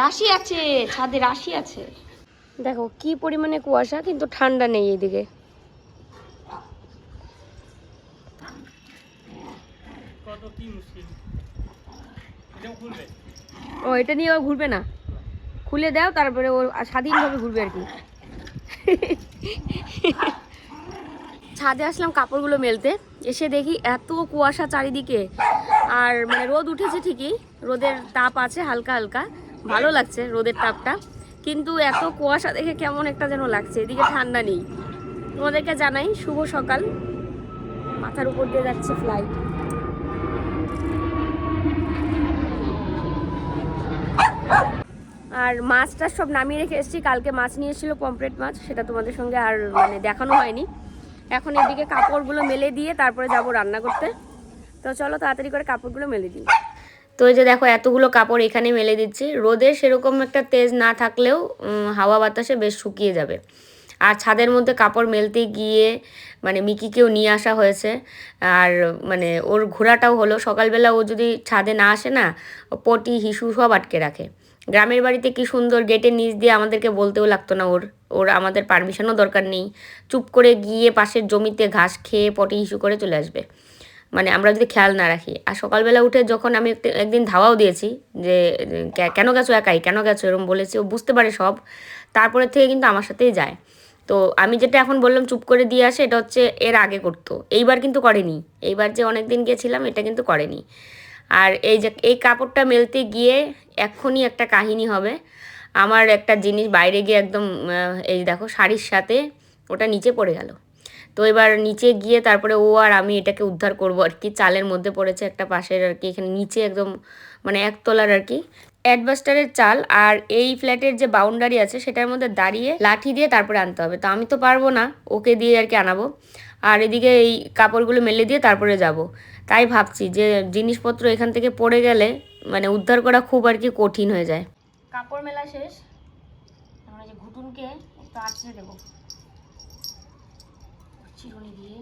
রাশি আছে, ছাদে রাশি আছে। দেখো, কি পরিমাণে কুয়াশা, কিন্তু ঠান্ডা নেই এইদিকে। কত কি মুশকিল এটাও খুলবে ও, এটা নিয়ে ও ঘুরবে না। খুলে দাও, তারপরে ও স্বাধীনভাবে ঘুরবে আর কি। ছাদে আসলাম কাপড়গুলো মেলতে। এসে দেখি এত কুয়াশা চারিদিকে। আর মানে রোদ উঠেছে ঠিকই, রোদের তাপ আছে হালকা হালকা। ভালো লাগছে রোদের তাপটা। কিন্তু এত কুয়াশা দেখে কেমন একটা যেন লাগছে, এদিকে ঠান্ডা নেই। তোমাদেরকে জানাই, শুভ সকাল। মাথার উপর দিয়ে যাচ্ছে ফ্লাইট আর মাছটা সব নামিয়ে রেখে এসেছি, কালকে মাছ নিয়ে এসেছিল পমপ্লেট মাছ, সেটা তোমাদের সঙ্গে আর মানে দেখানো হয়নি। এখন এদিকে কাপড়গুলো মেলে দিয়ে তারপরে যাব রান্না করতে। তো চলো তাড়াতাড়ি করে কাপড়গুলো মেলে দিই। তো এই যে দেখো, এতগুলো কাপড় এখানে মেলে দিচ্ছি। রোদে সেরকম একটা তেজ না থাকলেও হাওয়া বাতাসে বেশ শুকিয়ে যাবে। আর ছাদের মধ্যে কাপড় মেলতে গিয়ে মানে মিকিকেও নিয়ে আসা হয়েছে। আর মানে ওর ঘোরাটাও হলো, সকালবেলা ও যদি ছাদে না আসে না পটি, হিসু সব আটকে রাখে। গ্রামের বাড়িতে কি সুন্দর গেটের নিচ দিয়ে আমাদেরকে বলতেও লাগতো না ওর। ওর আমাদের পারমিশনও দরকার নেই। চুপ করে গিয়ে পাশের জমিতে ঘাস খেয়ে পটি, হিসু করে চলে আসবে। মানে আমরা যদি খেয়াল না রাখি। আর সকালবেলা উঠে যখন আমি একদিন ধাওয়াও দিয়েছি যে কেন গেছো একাই? কেন গেছো? এরকম বলেছি, ও বুঝতে পারে সব। তারপরে থেকে কিন্তু আমার সাথেই যায়। তো আমি যেটা এখন বললাম, চুপ করে দিয়ে আসে, এটা হচ্ছে এর আগে করতো। এইবার কিন্তু করেনি। এইবার যে অনেক দিন গিয়েছিলাম এটা কিন্তু করেনি। আর এই যে, এই কাপড়টা মেলতে গিয়ে এক্ষুনি একটা কাহিনী হবে। আমার একটা জিনিস বাইরে গিয়ে একদম এই দেখো, শাড়ির সাথে ওটা নিচে পড়ে গেল। তো এবার নিচে গিয়ে তারপরে ও আর আমি এটাকে উদ্ধার করব আর কি। চালের মধ্যে পড়েছে একটা পাশের আর কি, এখানে নিচে একদম মানে একতলার আর কি। অ্যাডভাস্টারের চাল আর এই ফ্ল্যাটের যে বাউন্ডারি আছে সেটার মধ্যে দাঁড়িয়ে লাঠি দিয়ে তারপরে আনতে হবে। তো আমি তো পারব না ওকে দিয়ে আর কি আনাবো। আর এদিকে এই কাপড়গুলো মেলে দিয়ে তারপরে যাব। তাই ভাবছি যে জিনিসপত্র এখান থেকে পড়ে গেলে মানে উদ্ধার করা খুব আর কি কঠিন হয়ে যায়। কাপড় মেলা শেষ। ঘুটুনকে একটু দেবো চিরুনি দিয়ে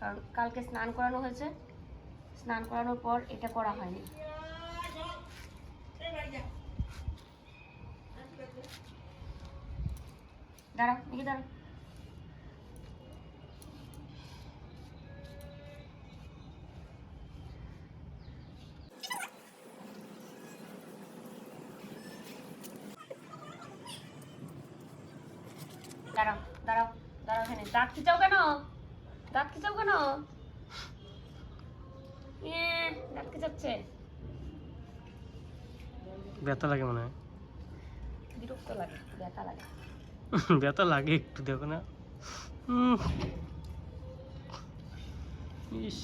কারণ কালকে স্নান করানো হয়েছে। স্নান করানোর পর এটা করা হয়নি। দেখি দাঁড়াও দাঁড়াও দাঁড়াও এখানে। দাঁত খিচাও কেন? দাঁত খিচাও কেন? ডাকতে দাঁত খিচাচ্ছে ব্যথা লাগে মনে হয়। বিরক্ত লাগে ব্যথা লাগে। ব্যথা লাগে একটু দেখো না। ইস।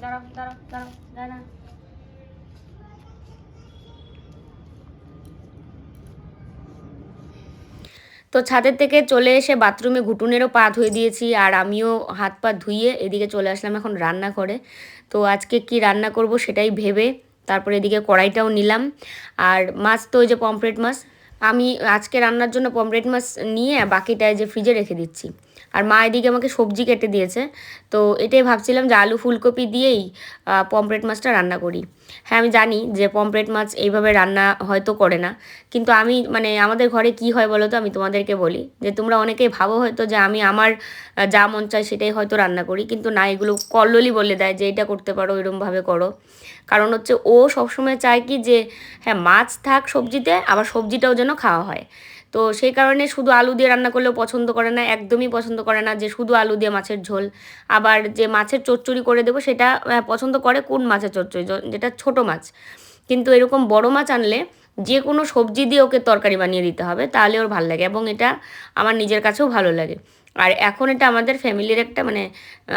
দাঁড়াও দাঁড়াও দাঁড়াও দাঁড়া তো ছাদের থেকে চলে এসে বাথরুমে ঘুটুনেরও পা ধুয়ে দিয়েছি আর আমিও হাত পা ধুয়ে এদিকে চলে আসলাম এখন রান্না করে তো আজকে কি রান্না করব সেটাই ভেবে তারপরে এদিকে কড়াইটাও নিলাম। আর মাছ তো ওই যে পমফ্রেট মাছ, আমি আজকে রান্নার জন্য পমফ্রেট মাছ নিয়ে বাকিটা যে ফ্রিজে রেখে দিচ্ছি। আর মা এদিকে আমাকে সবজি কেটে দিয়েছে। তো এটাই ভাবছিলাম যে আলু ফুলকপি দিয়েই পমফ্রেট মাছটা রান্না করি। হ্যাঁ আমি জানি যে পমফ্রেট মাছ এইভাবে রান্না হয়তো করে না। কিন্তু আমি মানে আমাদের ঘরে কি হয় বলো তো, আমি তোমাদেরকে বলি যে তোমরা অনেকেই ভাবো হয়তো যে আমি আমার যা মন চায় সেটাই হয়তো রান্না করি। কিন্তু না, এগুলো কল্লোলি বলে দেয় যে এটা করতে পারো, এরমভাবে করো। কারণ হচ্ছে ও সবসময় চায় কি যে হ্যাঁ মাছ থাক সবজিতে, আবার সবজিটাও যেন খাওয়া হয়। তো সেই কারণে শুধু আলু দিয়ে রান্না করলেও পছন্দ করে না, একদমই পছন্দ করে না যে শুধু আলু দিয়ে মাছের ঝোল। আবার যে মাছের চচ্চড়ি করে দেবো সেটা পছন্দ করে কোন মাছের চচ্চড়ি? যেটা ছোট মাছ। কিন্তু এরকম বড় মাছ আনলে যে কোনো সবজি দিয়ে ওকে তরকারি বানিয়ে দিতে হবে, তাহলে ওর ভালো লাগে এবং এটা আমার নিজের কাছেও ভালো লাগে। আর এখন এটা আমাদের ফ্যামিলির একটা মানে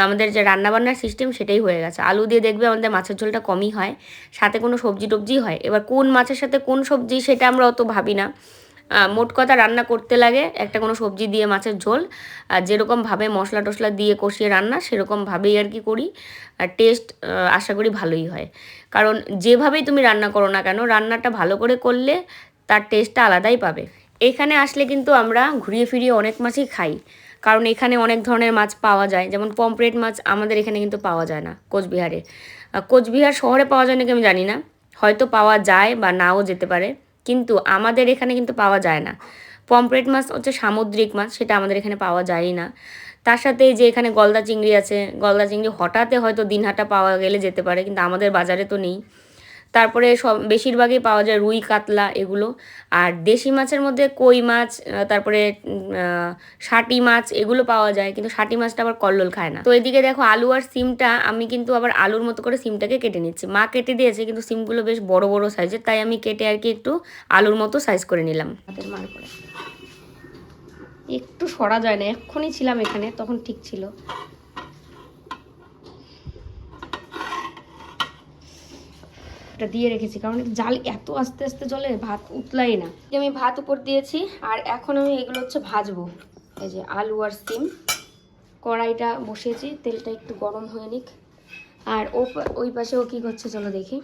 আমাদের যে রান্নাবান্নার সিস্টেম সেটাই হয়ে গেছে। আলু দিয়ে দেখবে আমাদের মাছের ঝোলটা কমই হয়, সাথে কোনো সবজি টবজি হয়। এবার কোন মাছের সাথে কোন সবজি সেটা আমরা অত ভাবি না। মোট কথা রান্না করতে লাগে। একটা কোনো সবজি দিয়ে মাছের ঝোল। আর যেরকমভাবে মশলা টশলা দিয়ে কষিয়ে রান্না সেরকমভাবেই আর কি করি। আর টেস্ট আশা করি ভালোই হয়। কারণ যেভাবেই তুমি রান্না করো না কেন, রান্নাটা ভালো করে করলে তার টেস্টটা আলাদাই পাবে। এখানে আসলে কিন্তু আমরা ঘুরিয়ে ফিরিয়ে অনেক মাছই খাই। কারণ এখানে অনেক ধরনের মাছ পাওয়া যায়। যেমন পমফ্রেট মাছ আমাদের এখানে কিন্তু পাওয়া যায় না কোচবিহারে। কোচবিহার শহরে পাওয়া যায় নাকি আমি জানি না। হয়তো পাওয়া যায় বা নাও যেতে পারে। কিন্তু আমাদের এখানে কিন্তু পাওয়া যায় না। পম্পরেট মাছ হচ্ছে সামুদ্রিক মাছ, সেটা আমাদের এখানে পাওয়া যায়ই না। তার সাথে যে এখানে গলদা চিংড়ি আছে, গলদা চিংড়ি হঠাৎ হয়তো দিনহাটা পাওয়া গেলে যেতে পারে, কিন্তু আমাদের বাজারে তো নেই। তারপরে সব, বেশিরভাগই পাওয়া যায় রুই, কাতলা এগুলো। আর দেশি মাছের মধ্যে কই মাছ তারপরে ষাটি মাছ এগুলো পাওয়া যায়, কিন্তু ষাটি মাছটা আবার কল্লোল খায় না। তো এদিকে দেখো আলু আর সিমটা, আমি কিন্তু আবার আলুর মতো করে সিমটাকে কেটে নিচ্ছি। মা কেটে দিয়েছে, কিন্তু সিমগুলো বেশ বড় বড় সাইজের তাই আমি কেটে আর কি একটু আলুর মতো সাইজ করে নিলাম। করে একটু সরা যায় না, এক্ষুনি ছিলাম এখানে, তখন ঠিক ছিল। এটা দিয়ে রেখেছি, কারণ জাল এত আস্তে আস্তে জলে ভাত উতলাই না। আমি ভাত উপর দিয়েছি, আর এখন আমি এগুলো হচ্ছে ভাজবো। এই যে আলু আর সিম, কড়াইটা বসিয়েছি, তেলটা একটু গরম হয়ে নিক। আর ও ওই পাশে ও কী করছে চলো দেখি।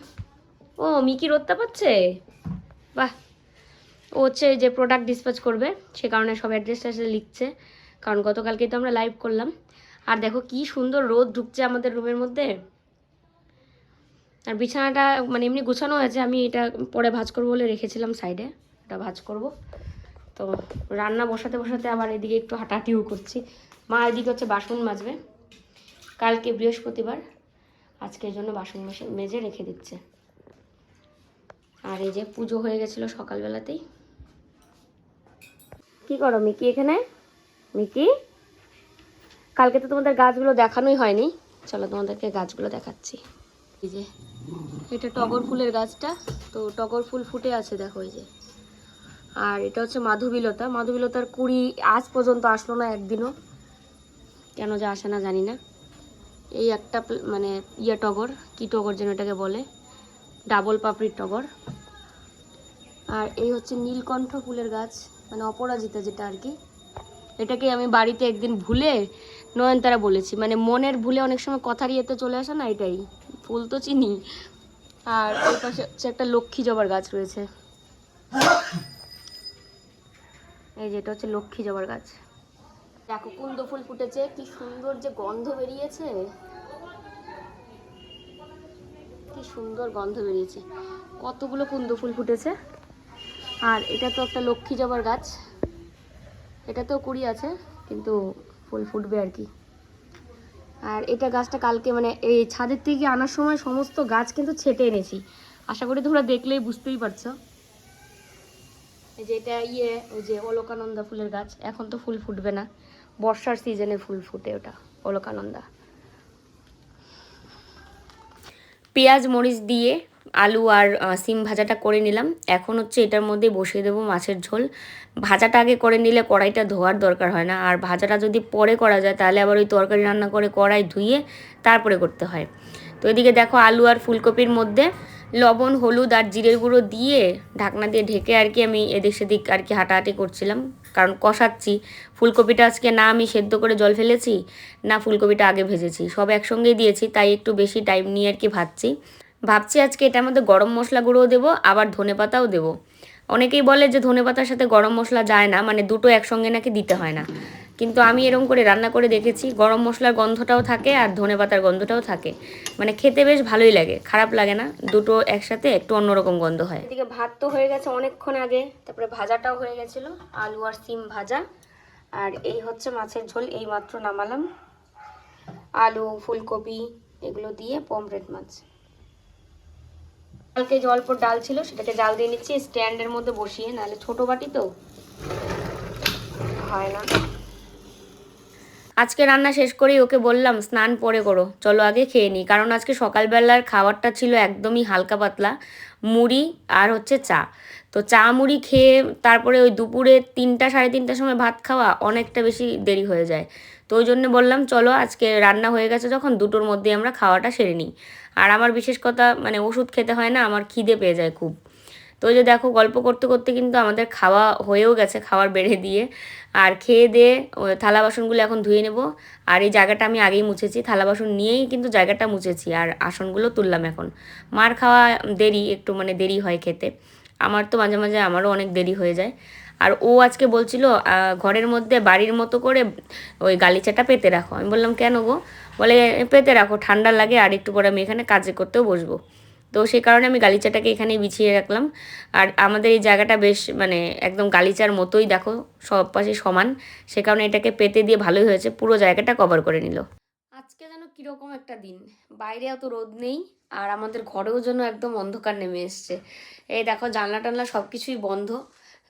ও, মিকি রোদটা পাচ্ছে? বাহ! ও হচ্ছে যে প্রোডাক্ট ডিসপ্যাচ করবে, সে কারণে সব অ্যাড্রেসটা ট্যাড্রেস লিখছে, কারণ গতকালকে তো আমরা লাইভ করলাম। আর দেখো কি সুন্দর রোদ ঢুকছে আমাদের রুমের মধ্যে। আর বিছানাটা মানে এমনি গুছানো হয়েছে আমি এটা পরে ভাজ করব বলে রেখেছিলাম সাইডে। এটা ভাজ করব। তো রান্না বসাতে বসাতে আবার এদিকে একটু হাঁটাহাঁটিও করছি। মা এদিকে হচ্ছে বাসন মাজবে। কালকে বৃহস্পতিবার। আজকের জন্য বাসন মেশে- মেজে রেখে দিচ্ছে। আর এই যে পুজো হয়ে গেছিল সকালবেলাতেই। কি করো, মিকি এখানে? মিকি? কালকে তো তোমাদের গাছগুলো দেখানোই হয়নি। চলো তোমাদেরকে গাছগুলো দেখাচ্ছি। যে, এটা টগর ফুলের গাছটা। তো টগর ফুল ফুটে আছে, দেখো এই যে। আর এটা হচ্ছে মাধবীলতা। মাধবীলতার কুড়ি আজ পর্যন্ত আসলো না একদিনও। কেন যে আসে না জানি না। এই একটা মানে ইয়ে টগর, কি টগর যেন এটাকে বলে? ডাবল পাপড়ির টগর। আর এই হচ্ছে নীলকণ্ঠ ফুলের গাছ মানে অপরাজিতা যেটা আর কি। এটাকে আমি বাড়িতে একদিন ভুলে নয়নতারা বলেছি। মানে মনের ভুলে অনেক সময় কথার ইয়েতে চলে আসে না এটাই। ফুল তো চিনি। আর ওই পাশে হচ্ছে একটা লক্ষ্মী জবার গাছ রয়েছে। এই যেটা হচ্ছে লক্ষ্মী জবার গাছ। দেখো কুন্দ ফুল ফুটেছে, কি সুন্দর যে গন্ধ বেরিয়েছে। কি সুন্দর গন্ধ বেরিয়েছে। কতগুলো কুন্দ ফুল ফুটেছে। আর এটা তো একটা লক্ষ্মী জবার গাছ। এটাতেও কুড়ি আছে, কিন্তু ফুল ফুটবে আর কি। আর এটা গাছটা কালকে মানে এই ছাদের থেকে আনার সময় সমস্ত গাছ কিন্তু ছেটে এনেছি। আশা করি তোমরা দেখলেই বুঝতেই পারছ। এই যে এটা ইয়ে ওই যে অলোকানন্দা ফুলের গাছ। এখন তো ফুল ফুটবে না। বর্ষার সিজনে ফুল ফুটে ওটা, অলোকানন্দা। পেঁয়াজ, মরিচ দিয়ে আলু আর সিম ভাজাটা করে নিলাম। এখন হচ্ছে এটার মধ্যে বসিয়ে দেবো মাছের ঝোল। ভাজাটা আগে করে নিলে কড়াইটা ধোয়ার দরকার হয় না। আর ভাজাটা যদি পরে করা যায়, তাহলে আবার ওই তরকারি রান্না করে কড়াই ধুয়ে তারপরে করতে হয়। তো এদিকে দেখো আলু আর ফুলকপির মধ্যে লবণ, হলুদ আর জিরের গুঁড়ো দিয়ে ঢাকনা দিয়ে ঢেকে আর কি আমি এদিক সেদিক আর কি হাঁটাহাঁটি করছিলাম। কারণ কষাচ্ছি। ফুলকপিটা আজকে না আমি সেদ্ধ করে জল ফেলেছি, না ফুলকপিটা আগে ভেজেছি। সব একসঙ্গেই দিয়েছি, তাই একটু বেশি টাইম নিয়ে আর কি ভাজছি। ভাবছি আজকে এটার মধ্যে গরম মশলা গুঁড়োও দেবো, আবার ধনে পাতাও দেবো। অনেকেই বলে যে ধনে পাতার সাথে গরম মশলা যায় না মানে দুটো একসঙ্গে নাকি দিতে হয় না। কিন্তু আমি এরকম করে রান্না করে দেখেছি, গরম মশলার গন্ধটাও থাকে আর ধনে পাতার গন্ধটাও থাকে। মানে খেতে বেশ ভালোই লাগে, খারাপ লাগে না, দুটো একসাথে একটু অন্যরকম গন্ধ হয়। এদিকে ভাত তো হয়ে গেছে অনেকক্ষণ আগে, তারপরে ভাজাটাও হয়ে গেছিল, আলু আর সিম ভাজা। আর এই হচ্ছে মাছের ঝোল এই মাত্র নামালাম। আলু, ফুলকপি, এগুলো দিয়ে পমফ্রেট মাছ। কালকে যে অল্প ডাল ছিল, সেটাকে জাল দিয়ে নিচ্ছি স্ট্যান্ডের মধ্যে বসিয়ে, নাহলে ছোট বাটি তো হয় না। আজকে রান্না শেষ করেই ওকে বললাম, স্নান পরে করো, চলো আগে খেয়ে নিই। কারণ আজকে সকালবেলার খাবারটা ছিল একদমই হালকা পাতলা, মুড়ি আর হচ্ছে চা। তো চা, মুড়ি খেয়ে তারপরে ওই দুপুরে তিনটা, সাড়ে তিনটার সময় ভাত খাওয়া অনেকটা বেশি দেরি হয়ে যায়। তো ওই জন্য বললাম, চলো আজকে রান্না হয়ে গেছে যখন, দুটোর মধ্যে আমরা খাওয়াটা সেরে নিই। আর আমার বিশেষ কথা মানে ওষুধ খেতে হয় না, আমার খিদে পেয়ে যায় খুব। তো ওই যে দেখো, গল্প করতে করতে কিন্তু আমাদের খাওয়া হয়েও গেছে, খাবার বেড়ে দিয়ে। আর খেয়ে দিয়ে থালা বাসনগুলো এখন ধুয়ে নেব। আর এই জায়গাটা আমি আগেই মুছেছি, থালা বাসন নিয়েই কিন্তু জায়গাটা মুছেছি, আর আসনগুলো তুললাম এখন। মার খাওয়া দেরি, একটু মানে দেরি হয় খেতে। আমার তো মাঝে মাঝে আমারও অনেক দেরি হয়ে যায়। আর ও আজকে বলছিল ঘরের মধ্যে বাড়ির মতো করে ওই গালিচাটা পেতে রাখো। আমি বললাম, কেন গো? বলে, পেতে রাখো, ঠান্ডা লাগে আর একটু পরে আমি এখানে কাজে করতেও বসবো। তো সেই কারণে আমি গালিচাটাকে এখানেই বিছিয়ে রাখলাম। আর আমাদের এই জায়গাটা বেশ মানে একদম গালিচার মতোই দেখো, সব পাশে সমান। সে কারণে এটাকে পেতে দিয়ে ভালোই হয়েছে, পুরো জায়গাটা কভার করে নিল। আজকে যেন কীরকম একটা দিন। বাইরে অত রোদ নেই, আর আমাদের ঘরেও যেন একদম অন্ধকার নেমে এসছে। এই দেখো জানলা টানলা সব কিছুই বন্ধ।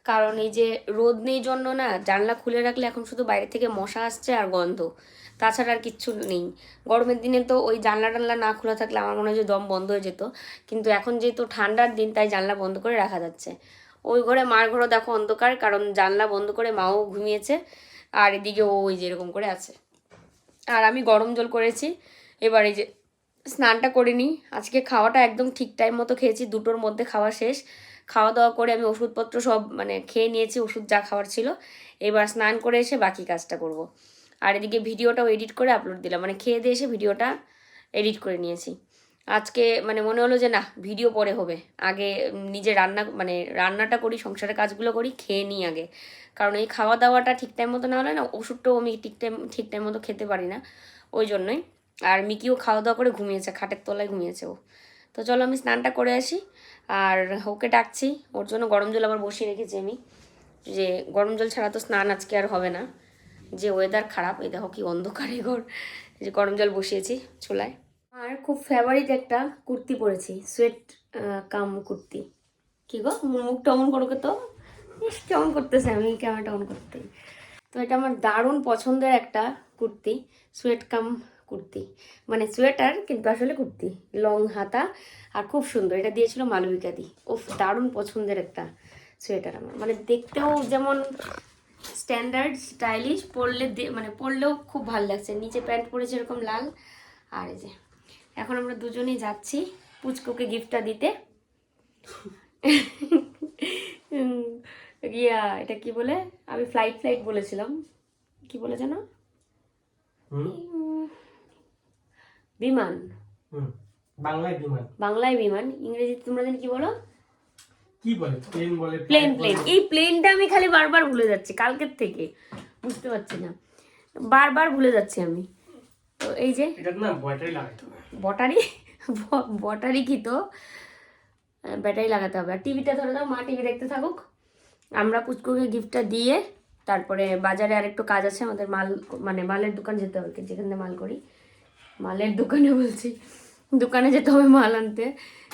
কারণ এই যে রোদ নেই জন্য না জানলা খুলে রাখলে এখন শুধু বাইরে থেকে মশা আসছে আর গন্ধ। তাছাড়া আর কিচ্ছু নেই। গরমের দিনে তো ওই জানলা টানলা না খোলা থাকলে আমার মনে হয় যে দম বন্ধ হয়ে যেত। কিন্তু এখন যেহেতু ঠান্ডার দিন, তাই জানলা বন্ধ করে রাখা যাচ্ছে। ওই ঘরে মার ঘরও দেখো অন্ধকার, কারণ জানলা বন্ধ করে মাও ঘুমিয়েছে। আর এদিকে ও ওই যেরকম করে আছে। আর আমি গরম জল করেছি। এবার এই যে স্নানটা করে নিই। আজকে খাওয়াটা একদম ঠিক টাইম মতো খেয়েছি। দুটোর মধ্যে খাওয়া শেষ। খাওয়া দাওয়া করে আমি ওষুধপত্র সব মানে খেয়ে নিয়েছি, ওষুধ যা খাওয়ার ছিল। এবার স্নান করে এসে বাকি কাজটা করব। আর এদিকে ভিডিওটাও এডিট করে আপলোড দিলাম। মানে খেয়ে দিয়ে এসে ভিডিওটা এডিট করে নিয়েছি। আজকে মানে মনে হলো যে না, ভিডিও পরে হবে। আগে নিজে রান্না মানে রান্নাটা করি, সংসারের কাজগুলো করি, খেয়ে নিই আগে। কারণ এই খাওয়া দাওয়াটা ঠিক টাইম মতো না হলে না, ওষুধটাও আমি ঠিক টাইম ঠিক টাইম মতো খেতে পারি না। ওই জন্যই। আর মিকিও খাওয়া দাওয়া করে ঘুমিয়েছে, খাটের তলায় ঘুমিয়েছে ও। তো চলো আমি স্নানটা করে আসি। আর ওকে ডাকছি। ওর জন্য গরম জল আবার বসিয়ে রেখেছি আমি। যে গরম জল ছাড়া তো স্নান আজকে আর হবে না। যে ওয়েদার খারাপ, এই দেখো কি অন্ধকারে ঘর। যে গরম জল বসিয়েছি চুলায়। আর খুব ফেভারিট একটা কুর্তি পরেছি সোয়েট কাম কুর্তি। কি গো? মুখটা অমন করো তো? কেমন করতেছে? আমি ক্যামেরাটা অন করতে তো এটা আমার দারুণ পছন্দের একটা কুর্তি সোয়েট কাম কুর্তি। মানে সোয়েটার কিন্তু আসলে কুর্তি। লং হাতা আর খুব সুন্দর। এটা দিয়েছিল মালবিকা দি। ওফ দারুণ পছন্দের একটা সোয়েটার আমার। মানে দেখতেও যেমন স্ট্যান্ডার্ড স্টাইলিশ পরলে মানে পরলেও খুব ভালো লাগছে। নিচে প্যান্ট পরেছে এরকম লাল আর এই যে, এখন আমরা দুজনেই যাচ্ছি পুচকুকে গিফটটা দিতে। ইয়া, এটা কি বলে? আমি ফ্লাইট ফ্লাইট বলেছিলাম। কি বলে জানো বিমান। বাংলায় বিমান। বাংলায় বিমান ইংরেজিতে তোমরা জানি কি বলো? কি বলে? প্লেন বলে প্লেন প্লেন। এই প্লেনটা আমি খালি বারবার ভুলে যাচ্ছি কালকের থেকে। বুঝতে পারছি না। বারবার ভুলে যাচ্ছি আমি। তো এই যে এটার না ব্যাটারি লাগাইতে হবে। বটারি বটারি কি তো? ব্যাটারি লাগাতে হবে। আর টিভিটা ধরে দাও মা টিভি দেখতে থাকুক। আমরা পুচকুকে গিফটটা দিয়ে তারপরে বাজারে আরেকটু কাজ আছে আমাদের মাল মানে মালের দোকান যেতে হবে যেখানে মাল করি। মালের দোকানে বলছি। দোকানে যেতে হবে মাল আনতে।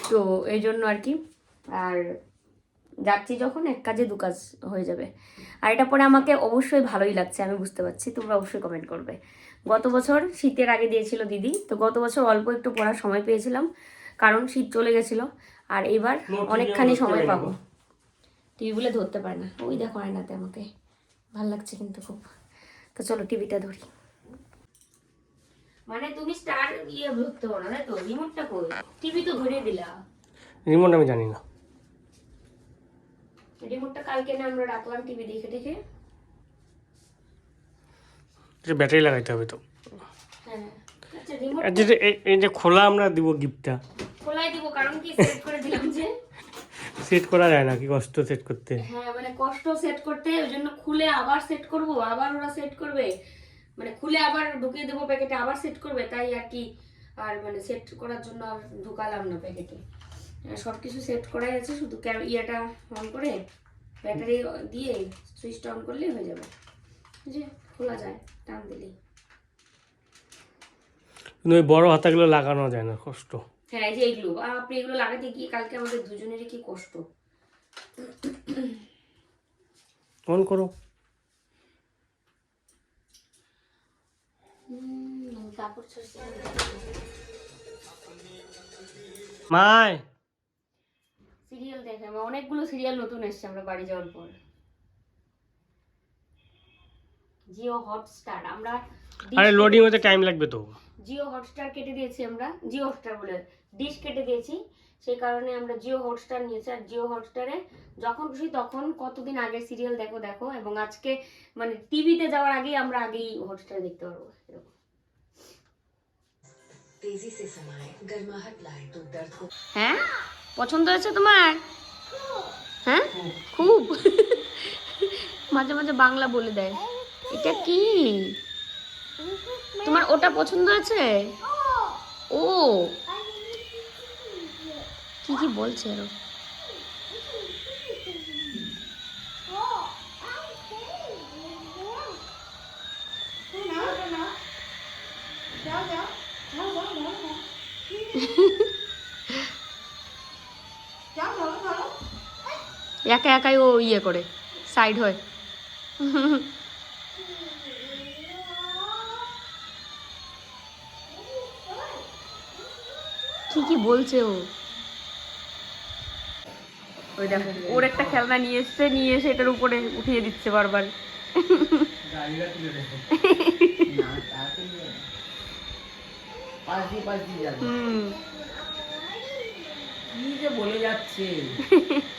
তো এই জন্য আর কি। আর যাচ্ছি যখন এক কাজে দু কাজ হয়ে যাবে। আর এটা পরে আমাকে অবশ্যই ভালোই লাগছে আমি বুঝতে পারছি। তোমরা অবশ্যই কমেন্ট করবে। গত বছর শীতের আগে দিয়েছিল দিদি। তো গত বছর অল্প একটু পড়ার সময় পেয়েছিলাম কারণ শীত চলে গেছিল। আর এবার অনেকখানি সময় পাবো। টিভি বলে ধরতে পারে না। ওই দেখো আয়নাতে আমাকে। ভালো লাগছে কিন্তু খুব। তো চলো টিভিটা ধরি। মানে তুমি স্টার ইয়ে ধরতে পারো না তাই তো? রিমোটটা কই? টিভি তো ধরিয়ে দিলা। রিমোট আমি জানি না। রিমোটটা কালকে না আমরা রাখলাম টিভি দেখে দেখে? এটা ব্যাটারি লাগাইতে হবে তো। হ্যাঁ। আচ্ছা রিমোট এই যে খোলা আমরা দিব গিফটটা খোলাই দিব কারণ কি সেট করে দিলাম যে? সেট করা যায় না কি কষ্ট সেট করতে। হ্যাঁ মানে কষ্ট সেট করতে ওই জন্য খুলে আবার সেট করব আবার ওরা সেট করবে। মানে খুলে আবার ঢুকিয়ে দেবো প্যাকেটে আবার সেট করবে তাই আর কি আর মানে সেট করার জন্য আর ঢুকালাম না প্যাকেটে। সব কিছু সেট করাই আছে শুধু ইয়েটা অন করে ব্যাটারি দিয়ে সুইচটা অন করলেই হয়ে যাবে। যে খোলা যায় টান দিলেই। কিন্তু ওই বড় হাতাগুলো লাগানো যায় না কষ্ট। হ্যাঁ এই যে এইগুলো। আপনি এগুলো লাগাতে গিয়ে কালকে আমাদের দুজনেরই কি কষ্ট। অন করো। মাই। সিরিয়াল দেখে আমার অনেকগুলো সিরিয়াল নতুন এসছে আমরা বাড়ি যাওয়ার পর। জিও হটস্টার আমরা আরে লোডিং হতে টাইম লাগবে তো। জিও হটস্টার কেটে দিয়েছি আমরা জিও হটস্টার বলে ডিশ কেটে দিয়েছি। সেই কারণে আমরা জিও হটস্টার নিয়েছি। আর জিও হটস্টারে যখন খুশি তখন কতদিন আগের সিরিয়াল দেখো দেখো এবং আজকে মানে টিভিতে যাওয়ার আগেই আমরা আগেই হটস্টার দেখতে পারব এরকম। হ্যাঁ? পছন্দ হয়েছে তোমার? হ্যাঁ? খুব। মাঝে মাঝে বাংলা বলে দেয়। এটা কি? তোমার ওটা পছন্দ আছে ও। বলছে এরকম একা একাই ও ইয়ে করে সাইড হয়। কি কি বলছে ও? ওই দেখো ওর একটা খেলনা নিয়ে এসছে নিয়ে এসে এটার উপরে উঠিয়ে দিচ্ছে বারবার। বলে যাচ্ছে।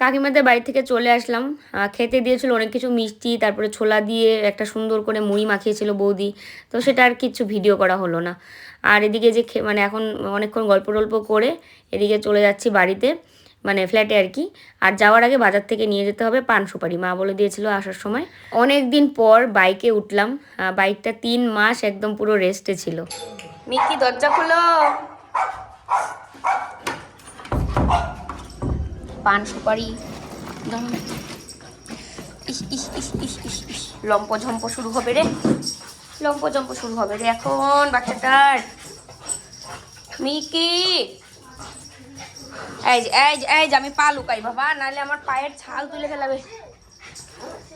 কাকিমাদের বাড়ি থেকে চলে আসলাম। খেতে দিয়েছিল অনেক কিছু মিষ্টি, তারপরে ছোলা দিয়ে একটা সুন্দর করে মুড়ি মাখিয়েছিল বৌদি। তো সেটা আর কিছু ভিডিও করা হলো না। আর এদিকে যে মানে এখন অনেকক্ষণ গল্প টল্প করে এদিকে চলে যাচ্ছি বাড়িতে মানে ফ্ল্যাটে আর কি। আর যাওয়ার আগে বাজার থেকে নিয়ে যেতে হবে পান সুপারি। মা বলে দিয়েছিল আসার সময়। অনেক দিন পর বাইকে উঠলাম। বাইকটা তিন মাস একদম পুরো রেস্টে ছিল। মিকি, দরজা খুলো। পান সুপারি। ইস লম্প ঝম্প শুরু হবে রে। লম্প ঝম্প শুরু হবে রে এখন, বাচ্চাটার। মিকি! এই যে এই যে এই যে, আমি পা লুকাই, বাবা। নাহলে আমার পায়ের ছাল তুলে ফেলাবে।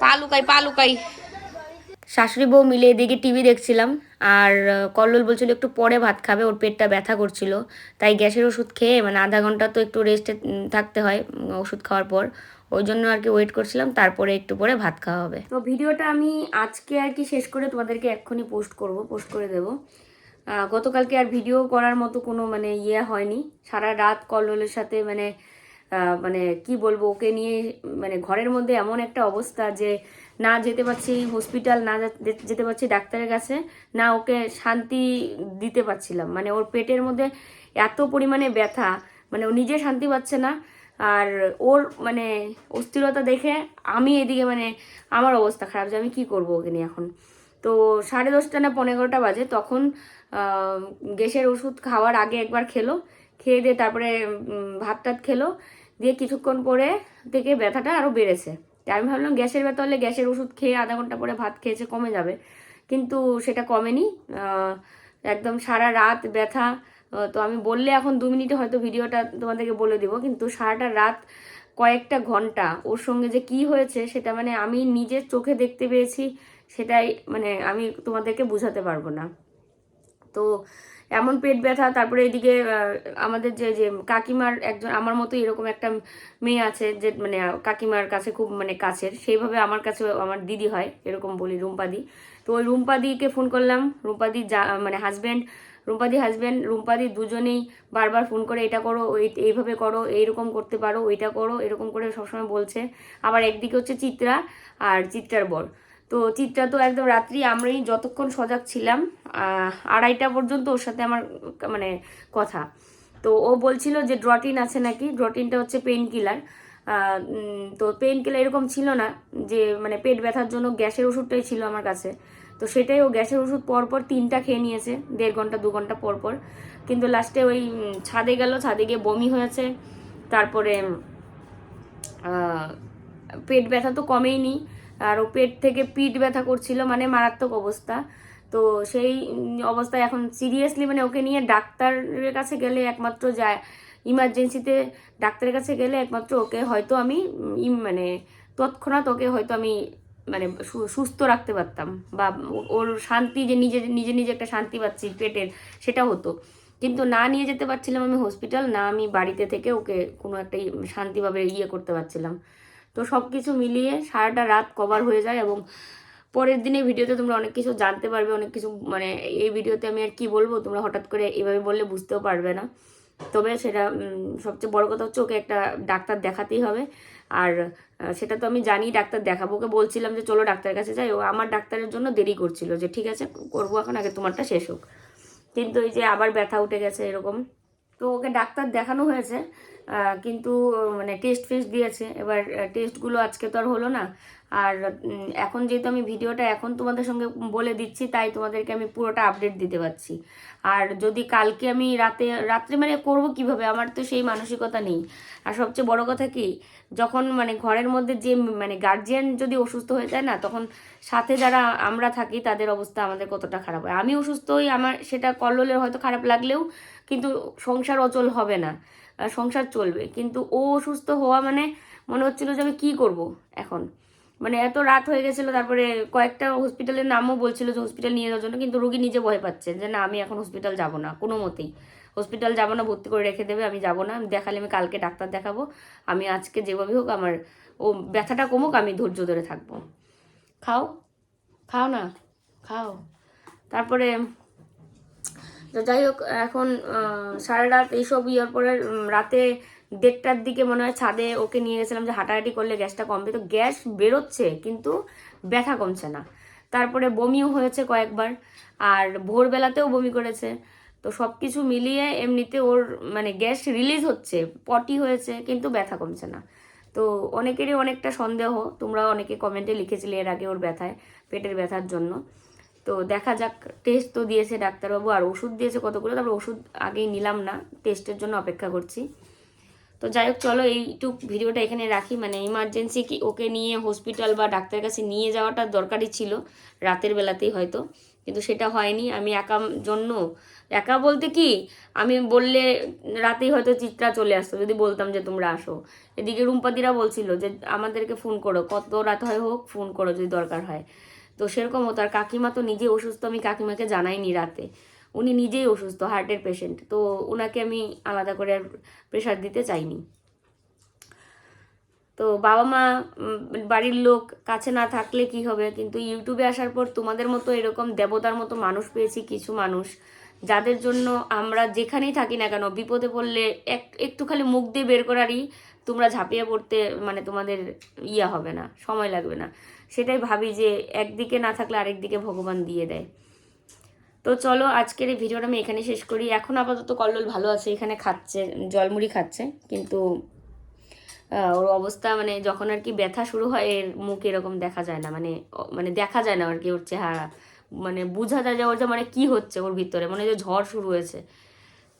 পা লুকাই পা লুকাই। শাশুড়ি বউ মিলে এদিকে টিভি দেখছিলাম আর কল্লোল বলছিল একটু পরে ভাত খাবে, ওর পেটটা ব্যথা করছিল। তাই গ্যাসের ওষুধ খেয়ে মানে আধা ঘণ্টা তো একটু রেস্টে থাকতে হয় ওষুধ খাওয়ার পর। ওই জন্য আর কি ওয়েট করছিলাম, তারপরে একটু পরে ভাত খাওয়া হবে। তো ভিডিওটা আমি আজকে আর কি শেষ করে তোমাদেরকে এক্ষুনি পোস্ট করব পোস্ট করে দেব। গতকালকে আর ভিডিও করার মতো কোনো মানে ইয়ে হয়নি। সারা রাত কল্লোলের সাথে মানে মানে কি বলব, ওকে নিয়ে মানে ঘরের মধ্যে এমন একটা অবস্থা যে না যেতে পারছি হসপিটাল না যেতে পারছি, ডাক্তারের কাছে, না ওকে শান্তি দিতে পারছিলাম। মানে ওর পেটের মধ্যে এত পরিমাণে ব্যথা মানে ও নিজে শান্তি পাচ্ছে না। আর ওর মানে অস্থিরতা দেখে আমি এদিকে মানে আমার অবস্থা খারাপ যে আমি কি করব ওকে নিয়ে এখন। তো সাড়ে দশটা না পনেরো এগারোটা বাজে, তখন গ্যাসের ওষুধ খাওয়ার আগে একবার খেলো। খেয়ে দিয়ে তারপরে ভাত টাত খেলো। দিয়ে কিছুক্ষণ পরে থেকে ব্যথাটা আরও বেড়েছে। আমি ভাবলাম গ্যাসের ব্যথা হলে গ্যাসের ওষুধ খেয়ে আধা ঘণ্টা পরে ভাত খেয়েছে, কমে যাবে। কিন্তু সেটা কমেনি। একদম সারা রাত ব্যথা। তো আমি বললে এখন দু মিনিটে হয়তো ভিডিওটা তোমাদেরকে বলে দিব। কিন্তু সারাটা রাত কয়েকটা ঘণ্টা ওর সঙ্গে যে কি হয়েছে সেটা মানে আমি নিজের চোখে দেখতে পেয়েছি, সেটাই মানে আমি তোমাদেরকে বোঝাতে পারব না। তো এমন পেট ব্যথা, তারপরে এদিকে আমাদের যে যে কাকিমার একজন, আমার মতো এরকম একটা মেয়ে আছে যে মানে কাকিমার কাছে খুব মানে কাছের, সেইভাবে আমার কাছে আমার দিদি হয়, এরকম বলি রুম্পাদি। তো ওই রুম্পাদিকে ফোন করলাম, রুম্পাদি যা মানে হাজব্যান্ড রুম্পাদি হাজব্যান্ড রুম্পাদি দুজনেই বারবার ফোন করে, এটা করো, ওই, এইভাবে করো, এইরকম করতে পারো, ওইটা করো, এরকম করে সবসময় বলছে। আবার একদিকে হচ্ছে চিত্রা আর চিত্রার বর। তো চিত্রা তো একদম রাত্রি আমরাই যতক্ষণ সজাগ ছিলাম আড়াইটা পর্যন্ত ওর সাথে আমার মানে কথা। তো ও বলছিল যে ড্রটিন আছে নাকি? ড্রটিনটা হচ্ছে পেন কিলার তো পেন কিলার এরকম ছিল না যে মানে পেট ব্যথার জন্য গ্যাসের ওষুধটাই ছিল আমার কাছে। তো সেটাই ও গ্যাসের ওষুধ পরপর তিনটা খেয়ে নিয়েছে, দেড় ঘণ্টা, দু ঘণ্টা পর পর। কিন্তু লাস্টে ওই ছাদে গেল, ছাদে গিয়ে বমি হয়েছে। তারপরে পেট ব্যথা তো কমেই কমেইনি। আর ও পেট থেকে পিঠ ব্যথা করছিল মানে মারাত্মক অবস্থা। তো সেই অবস্থায় এখন সিরিয়াসলি মানে ওকে নিয়ে ডাক্তারের কাছে গেলে একমাত্র যায় ইমার্জেন্সিতে ডাক্তারের কাছে গেলে একমাত্র ওকে হয়তো আমি মানে তৎক্ষণাৎ ওকে হয়তো আমি মানে সুস্থ রাখতে পারতাম বা ওর শান্তি যে নিজে নিজে নিজে একটা শান্তি পাচ্ছি পেটের, সেটা হতো। কিন্তু না নিয়ে যেতে পারছিলাম আমি হসপিটাল না আমি বাড়িতে থেকে ওকে কোনো একটা শান্তিভাবে ইয়ে করতে পারছিলাম। তো সব কিছু মিলিয়ে সারাটা রাত কভার হয়ে যায় এবং পরের দিনে ভিডিওতে তোমরা অনেক কিছু জানতে পারবে, অনেক কিছু মানে এই ভিডিওতে আমি আর কি বলব, তোমরা হঠাৎ করে এভাবে বললে বুঝতেও পারবে না। তবে সেটা সবচেয়ে বড় কথা হচ্ছে ওকে একটা ডাক্তার দেখাতেই হবে। আর সেটা তো আমি জানি, ডাক্তার দেখাবো। ওকে বলছিলাম যে চলো ডাক্তারের কাছে যাই। ও আমার ডাক্তারের জন্য দেরি করছিল যে ঠিক আছে, করব এখন, আগে তোমারটা শেষ হোক। কিন্তু এই যে আবার ব্যথা উঠে গেছে এরকম। তো ওকে ডাক্তার দেখানো হয়েছে। কিন্তু মানে টেস্ট ফেস্ট দিয়েছে। এবার টেস্টগুলো আজকে তো আর হলো না। আর এখন যেহেতু আমি ভিডিওটা এখন তোমাদের সঙ্গে বলে দিচ্ছি, তাই তোমাদেরকে আমি পুরোটা আপডেট দিতে পারছি। আর যদি কালকে আমি রাতে, রাত্রে মানে করব কীভাবে? আমার তো সেই মানসিকতা নেই। আর সবচেয়ে বড় কথা কি? যখন মানে ঘরের মধ্যে যে মানে গার্জিয়ান যদি অসুস্থ হয়ে যায় না, তখন সাথে যারা আমরা থাকি, তাদের অবস্থা আমাদের কতটা খারাপ হয়? আমি অসুস্থ হই আমার সেটা কল্লোলের হয়তো খারাপ লাগলেও, কিন্তু সংসার অচল হবে না। সংসার চলবে। কিন্তু ও অসুস্থ হওয়া মানে মনে হচ্ছিল যে আমি কী করব এখন? মানে এত রাত হয়ে গেছিল, তারপরে কয়েকটা হসপিটালের নামও বলছিল যে হসপিটাল নিয়ে যাওয়ার জন্য, কিন্তু রোগী নিজে ভয় পাচ্ছে যে না, আমি এখন হসপিটাল যাব না, কোনো মতেই। হসপিটাল যাব না, ভর্তি করে রেখে দেবে, আমি যাব না আমি দেখালে আমি কালকে ডাক্তার দেখাবো, আমি আজকে যেভাবে হোক আমার, ও ব্যথাটা কমুক, আমি ধৈর্য ধরে থাকব। খাও? খাও না? খাও। তারপরে তো যাই হোক, এখন সারা রাত এইসব ইয়ার পরে রাতে দেড়টার দিকে মনে হয় ছাদে ওকে নিয়ে গেছিলাম যে হাঁটাহাঁটি করলে গ্যাসটা কমবে। তো গ্যাস বেরোচ্ছে, কিন্তু ব্যথা কমছে না। তারপরে বমিও হয়েছে কয়েকবার, আর ভোরবেলাতেও বমি করেছে। তো সব কিছু মিলিয়ে এমনিতে ওর মানে গ্যাস রিলিজ হচ্ছে, পটি হয়েছে, কিন্তু ব্যথা কমছে না। তো অনেকেরই অনেকটা সন্দেহ তোমরা অনেকে কমেন্টে লিখেছিলে এর আগে ওর ব্যথায়, পেটের ব্যথার জন্য। তো দেখা যাক টেস্ট তো দিয়েছে ডাক্তারবাবু আর ওষুধ দিয়েছে কতগুলো, তারপর ওষুধ আগেই নিলাম না টেস্টের জন্য অপেক্ষা করছি। তো যাই হোক, চলো এইটুক ভিডিওটা এখানে রাখি মানে ইমার্জেন্সি কি ওকে নিয়ে হসপিটাল বা ডাক্তারের কাছে নিয়ে যাওয়াটা দরকারই ছিল, রাতের বেলাতেই হয়তো, কিন্তু সেটা হয়নি। আমি একা জন্য, একা বলতে কি, আমি বললে রাতেই হয়তো চিত্রা চলে আসতো, যদি বলতাম যে তোমরা আসো। এদিকে রুম্পাদিরা বলছিল যে আমাদেরকে ফোন করো, কত রাত হয় হোক ফোন করো যদি দরকার হয়। তো সেরকম হতো আর কাকিমা তো নিজে অসুস্থ, আমি কাকিমাকে জানাইনি রাতে। উনি নিজেই অসুস্থ হার্টের পেশেন্ট তো ওনাকে আমি আলাদা করে আর প্রেশার দিতে চাইনি। তো বাবা মা বাড়ির লোক কাছে না থাকলে কি হবে? কিন্তু ইউটিউবে আসার পর তোমাদের মতো এরকম দেবতার মতো মানুষ পেয়েছি কিছু মানুষ, যাদের জন্য আমরা যেখানেই থাকি না কেন, বিপদে পড়লে এক, একটু খালি মুখ দিয়ে বের করারই তোমরা ঝাঁপিয়ে পড়তে মানে তোমাদের ইয়া হবে না, সময় লাগবে না। সেটাই ভাবি যে একদিকে না থাকলে আরেকদিকে ভগবান দিয়ে দেয়। তো চলো আজকের এই ভিডিওটা আমি এখানে শেষ করি। এখন আপাতত কল্লোল ভালো আছে, এখানে খাচ্ছে, জলমুড়ি খাচ্ছে, কিন্তু ওর অবস্থা মানে যখন আর কি ব্যথা শুরু হয়, এর মুখ এরকম দেখা যায় না। মানে মানে দেখা যায় না আর কি ওর চেহারা। মানে বোঝা যায় যে ওর যে মানে কি হচ্ছে ওর ভিতরে মানে যে ঝড় শুরু হয়েছে।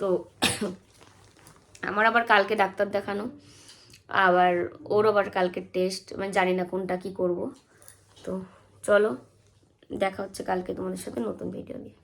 তো আমার আবার কালকে ডাক্তার দেখানো, আবার ওর আবার কালকে টেস্ট মানে জানি না কোনটা কি করব। তো চলো দেখা হচ্ছে কালকে তোমাদের সাথে নতুন ভিডিও নিয়ে।